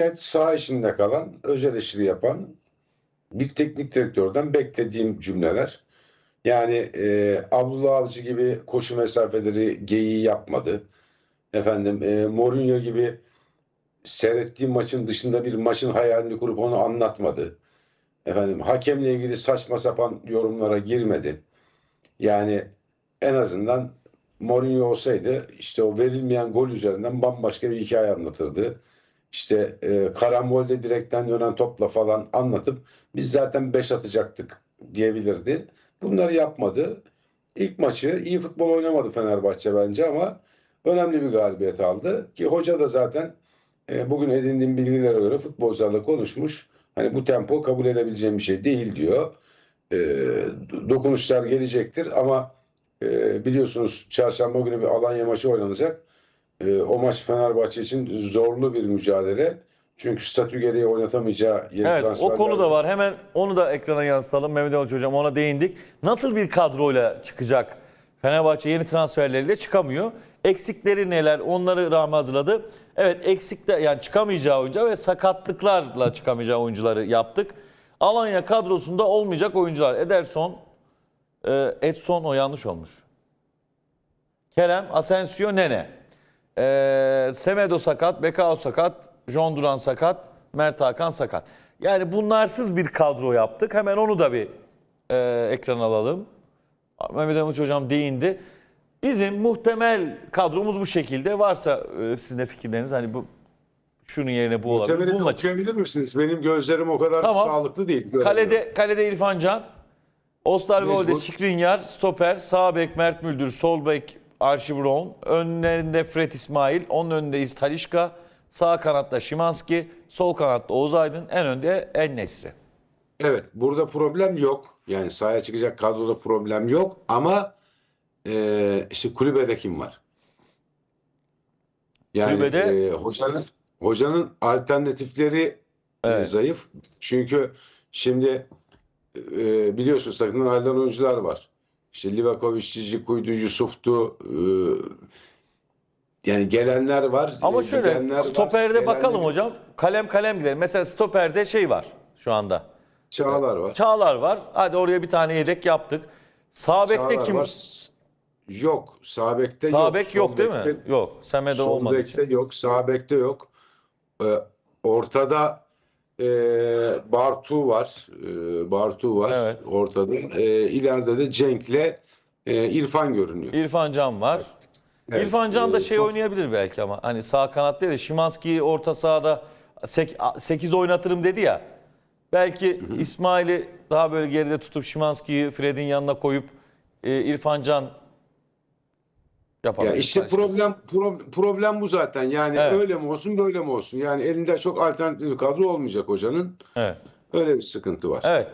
net saha içinde kalan, öz eleştiri yapan bir teknik direktörden beklediğim cümleler. Yani e, Abdullah Avcı gibi koşu mesafeleri geyiği yapmadı. Efendim e, Mourinho gibi seyrettiğim maçın dışında bir maçın hayalini kurup onu anlatmadı. Efendim hakemle ilgili saçma sapan yorumlara girmedi. Yani en azından Mourinho olsaydı işte o verilmeyen gol üzerinden bambaşka bir hikaye anlatırdı. İşte e, karambolde direkten dönen topla falan anlatıp biz zaten 5 atacaktık diyebilirdi. Bunları yapmadı. İlk maçı iyi futbol oynamadı Fenerbahçe bence ama önemli bir galibiyet aldı. Ki hoca da zaten e, bugün edindiğim bilgilere göre futbolcularla konuşmuş. Hani bu tempo kabul edebileceğim bir şey değil diyor. E, dokunuşlar gelecektir ama e, biliyorsunuz çarşamba günü bir Alanya maçı oynanacak. E, o maç Fenerbahçe için zorlu bir mücadele. Çünkü statü gereği oynatamayacağı yeni Evet o transferler konu da var. var. Hemen onu da ekrana yansıtalım. Mehmet Ali Hocam ona değindik. Nasıl bir kadroyla çıkacak? Fenerbahçe yeni transferleriyle çıkamıyor. Eksikleri neler? Onları Rahmi hazırladı. Evet eksikler yani çıkamayacağı oyuncu ve sakatlıklarla çıkamayacağı oyuncuları yaptık. Alanya kadrosunda olmayacak oyuncular. Ederson, e, Edson o yanlış olmuş. Kerem, Asensio, Nene. Ee, Semedo sakat, Bekao sakat, John Duran sakat, Mert Hakan sakat. Yani bunlarsız bir kadro yaptık. Hemen onu da bir e, ekran alalım. Mehmet Amuç Hocam değindi. Bizim muhtemel kadromuz bu şekilde. Varsa e, sizin de fikirleriniz hani bu şunun yerine bu olabilir. Muhtemelini Bununla okuyabilir misiniz? Benim gözlerim o kadar Tamam. sağlıklı değil. Kalede kalede İrfan Can, Osterwolde, Mecbur. Skriniar, stoper, sağ bek Mert Müldür, sol bek Archie Brown, önlerinde Fred İsmail, onun önünde İstalişka, sağ kanatta Şimanski, sol kanatta Oğuz Aydın, en önde En Nesri. Evet, burada problem yok. Yani sahaya çıkacak kadroda problem yok ama eee, işte kulübede kim var? Yani Kulübede- eee, hocanın hocanın alternatifleri eee, Evet. zayıf. Çünkü şimdi eee, biliyorsunuz takımdan ayrılan oyuncular var. İşte Livakovic, Cici Kuydu, Yusuf'tu. eee, yani gelenler var. Ama eee, şöyle var, stoperde gelenler bakalım var. hocam. Kalem kalem gidelim. Mesela stoperde şey var şu anda. Çağlar var. Çağlar var. Hadi oraya bir tane yedek yaptık. Sağ bekte Çağlar kim? var. Yok. Sağ bekte Sağ yok. bek Sol yok değil mi? bekte- Yok. Semedo Sol bekte için. yok. Sağ bekte yok. Ee, ortada e, Bartu var. Ee, Bartu var Evet. ortada. Ee, ileride de Cenk'le e, İrfan görünüyor. İrfan Can var. Evet, İrfan Can da e, şey çok- oynayabilir belki ama hani sağ kanat değil de Şimanski'yi orta sahada 8 oynatırım dedi ya. Belki İsmail'i daha böyle geride tutup Şimanski'yi Fred'in yanına koyup e, İrfan Can yapabilir. Ya işte problem pro- problem bu zaten. Yani Evet. öyle mi olsun böyle mi olsun? Yani elinde çok alternatif kadro olmayacak hocanın. Evet. Öyle bir sıkıntı var. Evet.